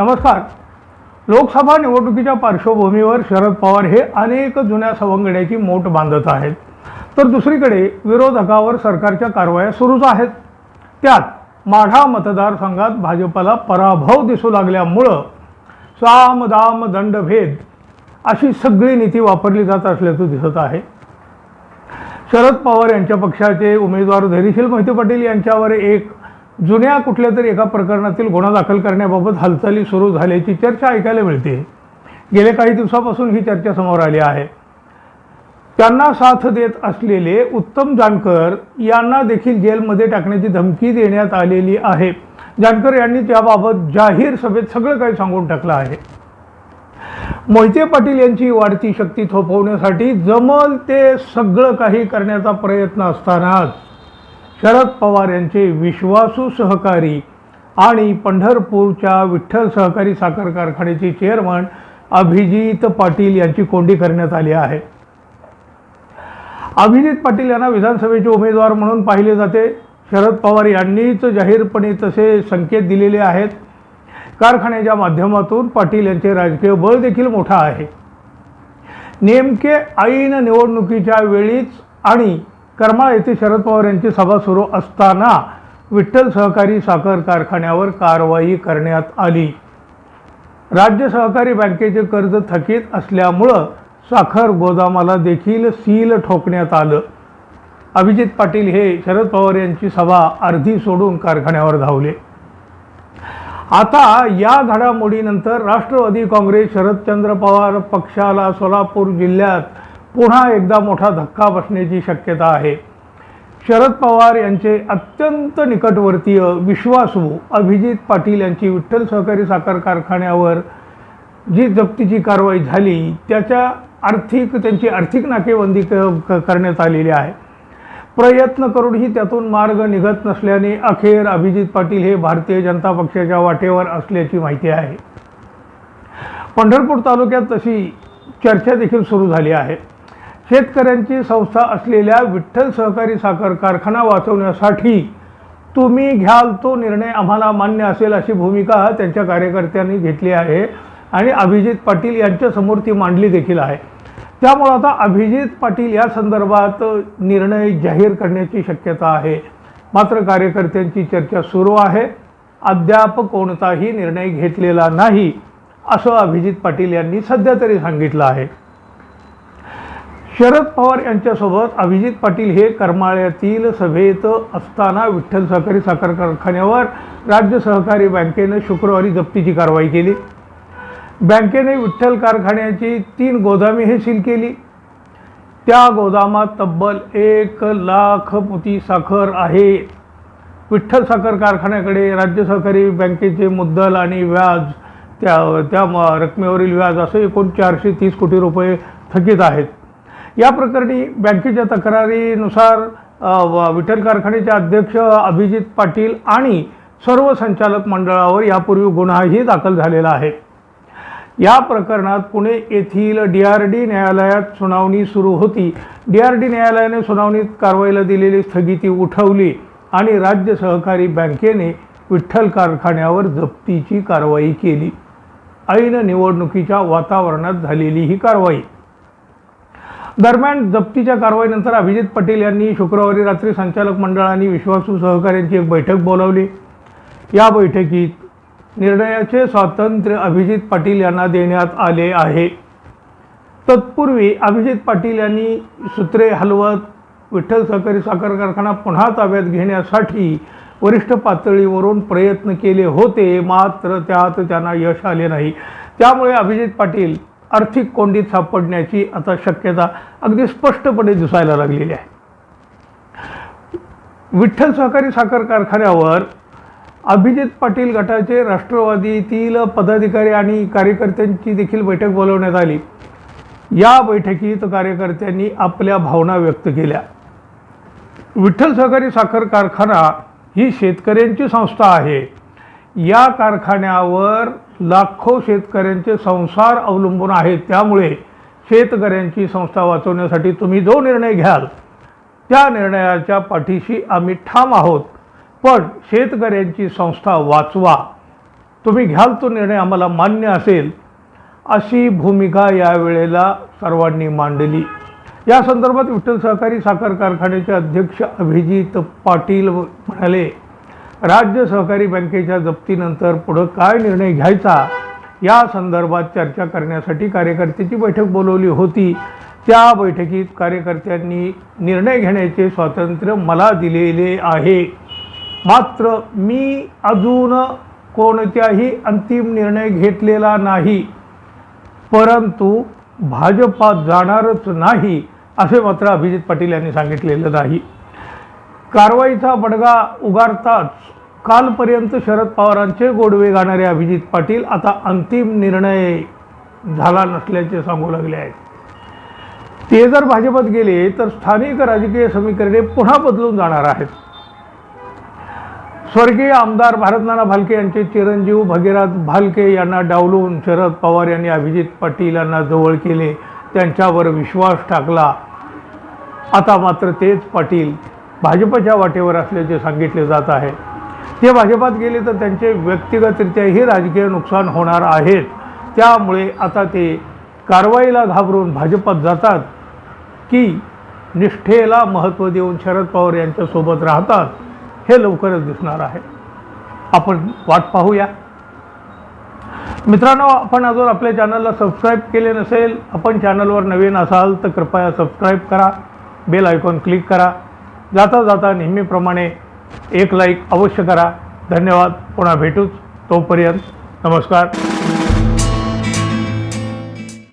नमस्कार. लोकसभा निवडणुकीच्या पार्श्वभूमीवर शरद पवार हे अनेक जुन्या सवंगड्याची मोठ बांधत आहेत. तर दुसरीकडे विरोधकावर सरकारच्या कारवाया सुरूच आहेत. त्यात माढा मतदारसंघात भाजपला पराभव दिसू लागल्यामुळं साम दाम दंडभेद अशी सगळी नीती वापरली जात असल्याचं दिसत आहे. शरद पवार यांच्या पक्षाचे उमेदवार धैर्यशील मोहिते पाटील यांच्यावर एक जुन्या कुठल्या तरी एका प्रकरणातील गुन्हा दाखल करण्याबाबत हालचाली सुरू झाल्याची चर्चा ऐकायला मिळते. गेल्या काही दिवसापासून ही चर्चा समोर आली आहे. त्यांना साथ देत असलेले उत्तम जानकर यांना देखील जेलमध्ये टाकण्याची धमकी देण्यात आलेली आहे. जानकर यांनी त्याबाबत जाहीर सभेत सगळं काही सांगून टाकलं आहे. मोहिते पाटील यांची वाढती शक्ती थोपवण्यासाठी जमल ते सगळं काही करण्याचा प्रयत्न असतानाच शरद पवार यांचे विश्वासू सहकारी आणि पंढरपूरच्या विठ्ठल सहकारी साखर कारखान्याचे चेअरमन अभिजित पाटील यांची कोंडी करण्यात आली आहे. अभिजित पाटील यांना विधानसभेचे उमेदवार म्हणून पाहिले जाते. शरद पवार यांनीच जाहीरपणे तसे संकेत दिलेले आहेत. कारखान्याच्या माध्यमातून पाटील यांचे राजकीय बळ देखील मोठा आहे. नेमके ऐन निवडणुकीच्या वेळीच आणि करमाळ येथे शरद पवार यांची सभा सुरू असताना विठ्ठल सहकारी साखर कारखान्यावर कारवाई करण्यात आली. राज्य सहकारी बँकेचे कर्ज थकीत असल्यामुळं साखर गोदामाला देखील सील ठोकण्यात आलं. अभिजित पाटील हे शरद पवार यांची सभा अर्धी सोडून कारखान्यावर धावले. आता या घडामोडीनंतर राष्ट्रवादी काँग्रेस शरदचंद्र पवार पक्षाला सोलापूर जिल्ह्यात पुन्हा एकदा मोठा धक्का बसण्याची शक्यता आहे. शरद पवार यांचे अत्यंत निकटवर्तीय विश्वासू अभिजित पाटील यांची विठ्ठल सहकारी साखर कारखान्यावर जी जप्तीची कारवाई झाली त्याच्या आर्थिक त्यांची आर्थिक नाकेबंदी क क- करण्यात आलेली आहे. प्रयत्न करूनही त्यातून मार्ग निघत नसल्याने अखेर अभिजित पाटील हे भारतीय जनता पक्षाच्या वाटेवर असल्याची माहिती आहे. पंढरपूर तालुक्यात तशी चर्चा देखील सुरू झाली आहे. शेतकऱ्यांची संस्था असलेल्या विठ्ठल सहकारी साखर कारखाना वाचवण्यासाठी तुम्ही घ्याल तो निर्णय आम्हाला मान्य असेल अशी भूमिका त्यांच्या कार्यकर्त्यांनी घेतली आहे. आणि अभिजित पाटील यांच्यासमोर ती मांडली देखील आहे. त्यामुळं आता अभिजित पाटील या संदर्भात निर्णय जाहीर करण्याची शक्यता आहे. मात्र कार्यकर्त्यांची चर्चा सुरू आहे. अद्याप कोणताही निर्णय घेतलेला नाही असं अभिजित पाटील यांनी सध्या तरी सांगितलं आहे. शरद पवार यांच्यासोबत अभिजित पाटील हे करमाळ्यातील सभेत असताना विठ्ठल सहकारी साखर कारखान्यावर राज्य सहकारी बँकेनं शुक्रवारी जप्तीची कारवाई केली. बँकेने विठ्ठल कारखान्याची तीन गोदामे हे सील केली. त्या गोदामात तब्बल एक लाख मोती साखर आहे. विठ्ठल साखर कारखान्याकडे राज्य सहकारी बँकेचे मुद्दल आणि व्याज त्या त्या म- रकमेवरील व्याज असं एकूण चारशे तीस कोटी रुपये थकीत आहेत. या प्रकरणी बँकेच्या तक्रारीनुसार व- विठ्ठल कारखान्याचे अध्यक्ष अभिजित पाटील आणि सर्व संचालक मंडळावर यापूर्वी गुन्हाही दाखल झालेला आहे. या प्रकरणात पुणे येथील डी आर डी न्यायालयात सुनावणी सुरू होती. डी आर डी न्यायालयाने सुनावणीत कारवाईला दिलेली स्थगिती उठवली आणि राज्य सहकारी बँकेने विठ्ठल कारखान्यावर जप्तीची कारवाई केली. ऐन निवडणुकीच्या वातावरणात झालेली ही कारवाई. दरम्यान जप्तीच्या कारवाईनंतर अभिजित पटेल यांनी शुक्रवारी रात्री संचालक मंडळ आणि विश्वासू सहकाऱ्यांची एक बैठक बोलावली. या बैठकीत निर्णयाचे स्वातंत्र्य अभिजित पाटील यांना देण्यात आले आहे. तत्पूर्वी अभिजित पाटील यांनी सूत्रे हलवत विठ्ठल सहकारी साखर कारखाना पुन्हा ताब्यात घेण्यासाठी वरिष्ठ पातळीवरून प्रयत्न केले होते मात्र त्यात त्यांना यश आले नाही. त्यामुळे अभिजित पाटील आर्थिक कोंडीत सापडण्याची आता शक्यता अगदी स्पष्टपणे दिसायला लागलेली आहे. विठ्ठल सहकारी साखर कारखान्यावर अभिजित पाटील गटाचे राष्ट्रवादीतील पदाधिकारी आणि कार्यकर्त्यांची देखील बैठक बोलवण्यात आली. या बैठकीत कार्यकर्त्यांनी आपल्या भावना व्यक्त केल्या. विठ्ठल सहकारी साखर कारखाना ही शेतकऱ्यांची संस्था आहे. या कारखान्यावर लाखो शेतकऱ्यांचे संसार अवलंबून आहेत. त्यामुळे शेतकऱ्यांची संस्था वाचवण्यासाठी तुम्ही जो निर्णय घ्याल त्या निर्णयाच्या पाठीशी आम्ही ठाम आहोत. पण शेतकऱ्यांची संस्था वाचवा. तुम्ही घ्याल तो निर्णय आम्हाला मान्य असेल अशी भूमिका यावेळेला सर्वांनी मांडली. या संदर्भात विठ्ठल सहकारी साखर कारखान्याचे अध्यक्ष अभिजित पाटील म्हणाले राज्य सहकारी बँकेच्या जप्तीनंतर पुढं काय निर्णय घ्यायचा या संदर्भात चर्चा करण्यासाठी कार्यकर्त्याची बैठक बोलवली होती. त्या बैठकीत कार्यकर्त्यांनी निर्णय घेण्याचे स्वातंत्र्य मला दिलेले आहे. मात्र मी अजून कोणत्याही अंतिम निर्णय घेतलेला नाही. परंतु भाजपात जाणारच नाही असे मात्र अभिजित पाटील यांनी सांगितलेलं नाही. कारवाईचा बडगा उगारताच कालपर्यंत शरद पवारांचे गोडवे गाणारे अभिजित पाटील आता अंतिम निर्णय झाला नसल्याचे सांगू लागले आहेत. ते जर भाजपात गेले तर स्थानिक राजकीय समीकरणे पुन्हा बदलून जाणार आहेत. स्वर्गीय आमदार भारतनाना भालके यांचे चिरंजीव भगीरथ भालके यांना डावलून शरद पवार यांनी अभिजित पाटील यांना जवळ केले. त्यांच्यावर विश्वास टाकला. आता मात्र तेच पाटील भाजपच्या वाटेवर असल्याचे सांगितले जात आहे. ते भाजपात गेले तर त्यांचे व्यक्तिगतरित्याही राजकीय नुकसान होणार आहेत त्यामुळे आता ते कारवाईला घाबरून भाजपात जातात की निष्ठेला महत्त्व देऊन शरद पवार यांच्यासोबत राहतात हे लवकरच दिसणार आहे. आपण वाट पाहूया. मित्रांनो आपण अजून आपल्या चॅनलला सबस्क्राईब केले नसेल आपण चॅनलवर नवीन असाल तर कृपया सबस्क्राईब करा बेल आयकॉन क्लिक करा. जाता जाता नेहमीप्रमाणे एक लाईक अवश्य करा. धन्यवाद. पुन्हा भेटूच. तोपर्यंत नमस्कार.